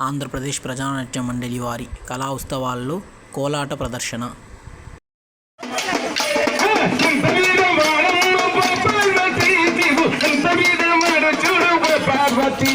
ఆంధ్రప్రదేశ్ ప్రజానాట్య మండలి వారి కళా ఉత్సవాల్లో కోలాట ప్రదర్శన. పార్వతి